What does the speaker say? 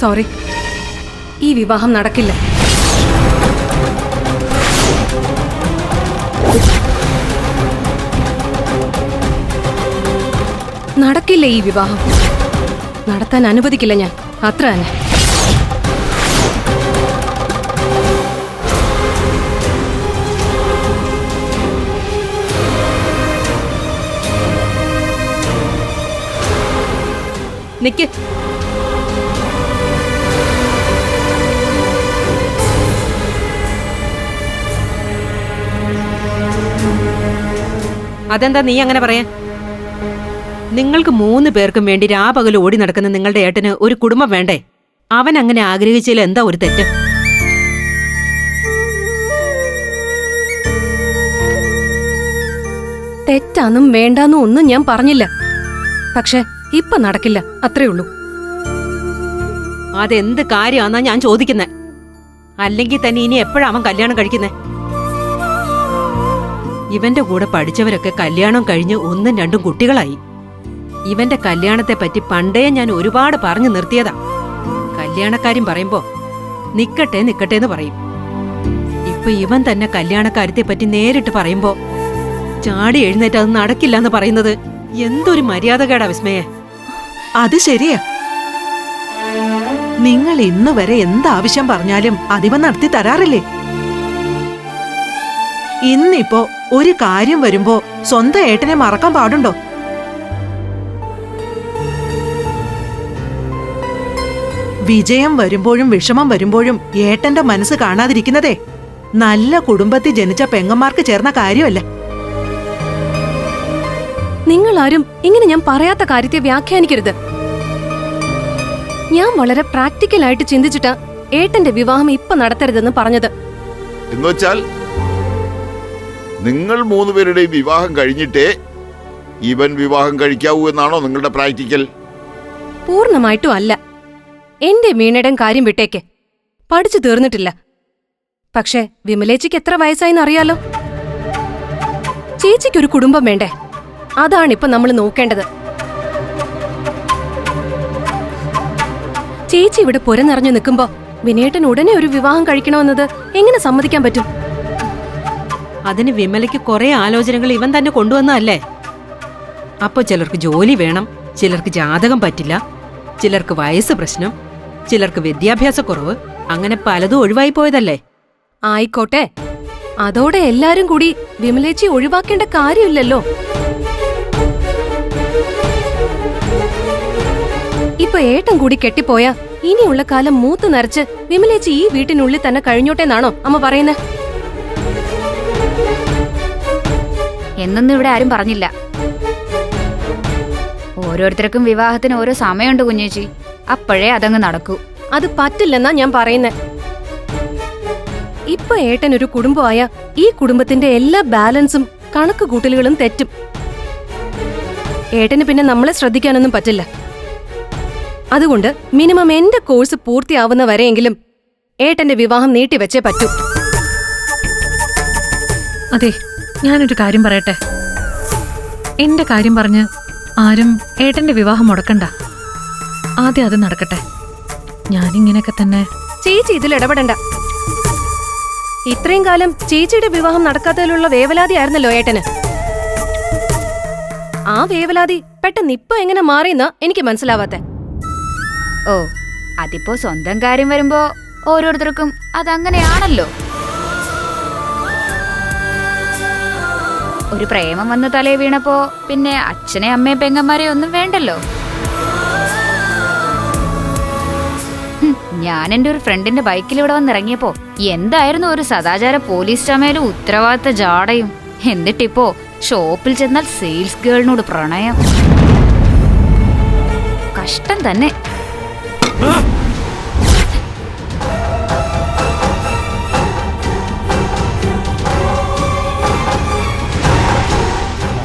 Sorry. ഈ വിവാഹം നടക്കില്ല. നടക്കില്ല ഈ വിവാഹം. നടത്താൻ അനുവദിക്കില്ല ഞാൻ. അത്ര തന്നെ. നിക്ക്. അതെന്താ നീ അങ്ങനെ പറയാ? നിങ്ങൾക്ക് മൂന്ന് പേർക്കും വേണ്ടി രാപകൽ ഓടി നടക്കുന്ന നിങ്ങളുടെ ഏട്ടന് ഒരു കുടുംബം വേണ്ടേ? അവൻ അങ്ങനെ ആഗ്രഹിച്ചതിൽ എന്താ ഒരു തെറ്റ്? തെറ്റാന്നും വേണ്ടാന്നും ഒന്നും ഞാൻ പറഞ്ഞില്ല. പക്ഷെ ഇപ്പൊ നടക്കില്ല. അത്രേ ഉള്ളൂ. അതെന്ത് കാര്യമാന്നാ ഞാൻ ചോദിക്കുന്നെ? അല്ലെങ്കിൽ തന്നെ ഇനി എപ്പോഴാ അവൻ കല്യാണം കഴിക്കുന്നെ? ഇവന്റെ കൂടെ പഠിച്ചവരൊക്കെ കല്യാണം കഴിഞ്ഞ് ഒന്നും രണ്ടും കുട്ടികളായി. ഇവന്റെ കല്യാണത്തെ പറ്റി പണ്ടേ ഞാൻ ഒരുപാട് പറഞ്ഞു നിർത്തിയതാ. കല്യാണക്കാരും പറയുമ്പോ നിക്കട്ടെ നിക്കട്ടെ എന്ന് പറയും. ഇപ്പൊ ഇവൻ തന്നെ കല്യാണക്കാര്യത്തെ പറ്റി നേരിട്ട് പറയുമ്പോ ചാടി എഴുന്നേറ്റ് അത് നടക്കില്ല എന്ന് പറയുന്നത് എന്തൊരു മര്യാദകേടാ വിസ്മയെ. അത് ശരിയാ. നിങ്ങൾ ഇന്നുവരെ എന്താവശ്യം പറഞ്ഞാലും അതിവ നടത്തി തരാറില്ലേ? ഇന്നിപ്പോ ഒരു കാര്യം വരുമ്പോ സ്വന്തം ഏട്ടനെ മറക്കാൻ പാടുണ്ടോ? വിജയം വരുമ്പോഴും വിഷമം വരുമ്പോഴും ഏട്ടന്റെ മനസ്സ് കാണാതിരിക്കുന്നതേ നല്ല കുടുംബത്തിൽ ജനിച്ച പെങ്ങന്മാർക്ക് ചേർന്ന കാര്യമല്ല. നിങ്ങൾ ആരും ഇങ്ങനെ ഞാൻ പറയാത്ത കാര്യത്തെ വ്യാഖ്യാനിക്കരുത്. ഞാൻ വളരെ പ്രാക്ടിക്കലായിട്ട് ചിന്തിച്ചിട്ടാ ഏട്ടന്റെ വിവാഹം ഇപ്പൊ നടത്തരുതെന്ന് പറഞ്ഞത്. എന്നുവെച്ചാൽ നിങ്ങൾ മൂന്നുപേരുടെയും വിവാഹം കഴിഞ്ഞിട്ടേ ഇവൻ വിവാഹം കഴിക്കാവൂ എന്നാണോ നിങ്ങളുടെ പ്രാക്ടിക്കൽ? പൂർണമായിട്ടും അല്ല. എന്റെ വീണയുടെ കാര്യം വിട്ടേക്ക്. പഠിച്ചു തീർന്നിട്ടില്ല. പക്ഷേ വിമലേച്ചിക്ക് എത്ര വയസ്സായിന്ന് അറിയാലോ? ചേച്ചിക്കൊരു കുടുംബം വേണ്ടേ? അതാണിപ്പൊ നമ്മൾ നോക്കേണ്ടത്. ചേച്ചി ഇവിടെ പുരനിറഞ്ഞു നിൽക്കുമ്പോ വിനേട്ടൻ ഉടനെ ഒരു വിവാഹം കഴിക്കണമെന്നത് എങ്ങനെ സമ്മതിക്കാൻ പറ്റും? അതിന് വിമലയ്ക്ക് കുറെ ആലോചനകൾ ഇവൻ തന്നെ കൊണ്ടുവന്നതല്ലേ? അപ്പൊ ചിലർക്ക് ജോലി വേണം ചിലർക്ക് ജാതകം പറ്റില്ല ചിലർക്ക് വയസ്സ് പ്രശ്നം ചിലർക്ക് വിദ്യാഭ്യാസക്കുറവ് അങ്ങനെ പലതും ഒഴിവായി പോയതല്ലേ ആയിക്കോട്ടെ. അതോടെ എല്ലാരും കൂടി വിമലേച്ചി ഒഴിവാക്കേണ്ട കാര്യമില്ലല്ലോ. ഇപ്പൊ ഏട്ടൻ കൂടി കെട്ടിപ്പോയ ഇനിയുള്ള കാലം മൂത്ത് നരച്ച് വിമലേച്ചി ഈ വീട്ടിനുള്ളിൽ തന്നെ കഴിഞ്ഞോട്ടെന്നാണോ അമ്മ പറയുന്നേ? എന്നൊന്നും ഇവിടെ ആരും പറഞ്ഞില്ല. ഓരോരുത്തർക്കും വിവാഹത്തിന് ഓരോ സമയമുണ്ട് കുഞ്ഞേച്ചി. അപ്പോഴേ അതങ്ങ് നടക്കൂ. അത് പറ്റില്ലെന്നാ ഞാൻ പറയുന്നേ. ഇപ്പൊ ഏട്ടൻ ഒരു കുടുംബമായ ഈ കുടുംബത്തിന്റെ എല്ലാ ബാലൻസും കണക്ക് കൂട്ടലുകളും തെറ്റും. ഏട്ടന് പിന്നെ നമ്മളെ ശ്രദ്ധിക്കാനൊന്നും പറ്റില്ല. അതുകൊണ്ട് മിനിമം എന്റെ കോഴ്സ് പൂർത്തിയാവുന്ന വരെയെങ്കിലും ഏട്ടന്റെ വിവാഹം നീട്ടിവെച്ചേ പറ്റൂ. അതെ ഞാനൊരു കാര്യം പറയട്ടെ? എന്റെ കാര്യം പറഞ്ഞ് ആരും ഏട്ടന്റെ വിവാഹം മുടക്കണ്ട. ആദ്യം അത് നടക്കട്ടെ. ഞാനിങ്ങനെയൊക്കെ തന്നെ ചേച്ചി ഇതിൽ ഇടപെടണ്ട. ഇത്രയും കാലം ചേച്ചിയുടെ വിവാഹം നടക്കാത്തതിലുള്ള വേവലാതി ആയിരുന്നല്ലോ ഏട്ടന്. ആ വേവലാതി പെട്ടെന്ന് ഇപ്പൊ എങ്ങനെ മാറിയെന്നാ എനിക്ക് മനസ്സിലാവാത്തെ. ഓ അതിപ്പോ സ്വന്തം കാര്യം വരുമ്പോ ഓരോരുത്തർക്കും അതങ്ങനെയാണല്ലോ. ഒരു പ്രേമം വന്ന് തലേ വീണപ്പോ പിന്നെ അച്ഛനെ അമ്മയെ പെങ്ങന്മാരെ ഒന്നും വേണ്ടല്ലോ. ഞാൻ എന്റെ ഒരു ഫ്രണ്ടിന്റെ ബൈക്കിൽ ഇവിടെ വന്നിറങ്ങിയപ്പോ എന്തായിരുന്നു ഒരു സദാചാര പോലീസ് ചമയിലും ഉത്തരവാദിത്ത ജാടയും? എന്നിട്ടിപ്പോ ഷോപ്പിൽ ചെന്നാൽ സെയിൽസ് ഗേളിനോട് പ്രണയം. കഷ്ടം തന്നെ.